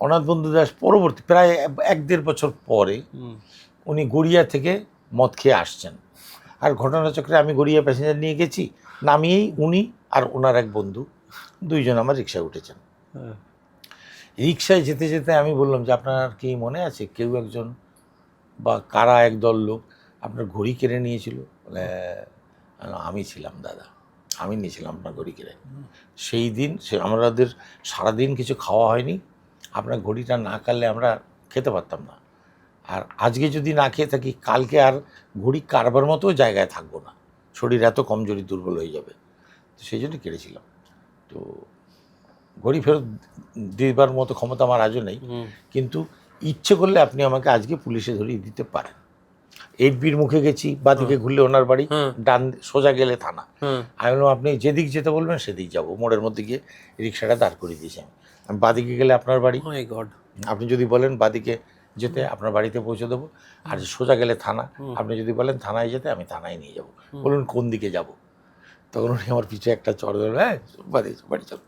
অনাথ বন্ধু দাস পরবর্তী প্রায় এক দেড় বছর পরে উনি গড়িয়া থেকে মদ খেয়ে আসছেন। আর ঘটনাচক্রে আমি গড়িয়া প্যাসেঞ্জার নিয়ে গেছি নামিয়েই উনি আর ওনার এক বন্ধু দুইজন আমার রিক্সায় উঠেছেন। হ্যাঁ। রিক্সায় যেতে যেতে আমি বললাম যে আপনার কি মনে আছে? কেউ একজন? বা কারা একদল লোক আপনার ঘড়ি কেড়ে নিয়েছিল? বলে "হ্যাঁ, আমি ছিলাম দাদা। আমি নিয়েছিলাম আপনার ঘড়ি কেড়ে। সেই দিন সে আমাদের সারাদিন কিছু খাওয়া হয়নি। আপনার ঘড়িটা না কাটলে আমরা খেতে পারতাম না। আর আজকে যদি না খেয়ে থাকি কালকে আর ঘড়ি কারবার মতো জায়গায় থাকব না। শরীর এত কমজোরি দুর্বল হয়ে যাবে। তো সেই জন্য কেড়েছিলাম তো ঘড়ি ফেরত দেবার মতো ক্ষমতা আমার আজও নেই। কিন্তু ইচ্ছে করলে আপনি আমাকে আজকে পুলিশে ধরিয়ে দিতে পারেন। এইট বির মুখে গেছি বাদিকে ঘুরলে ওনার বাড়ি ডান সোজা গেলে থানা। আমি বললাম আপনি যেদিক যেতে বলবেন সেদিক যাব। মোড়ের মধ্যে গিয়ে রিক্সাটা দাঁড় করিয়ে দিয়েছি আমি। আমি বাদিকে গেলে আপনার বাড়ি। গড আপনি যদি বলেন বাদিকে যেতে আপনার বাড়িতে পৌঁছে দেবো। আর সোজা গেলে থানা। আপনি যদি বলেন থানায় যেতে আমি থানায় নিয়ে যাব। বলুন কোন দিকে যাব? তখন উনি আমার পিছু একটা চড় হ্যাঁ বাড়ি বাড়ি চল।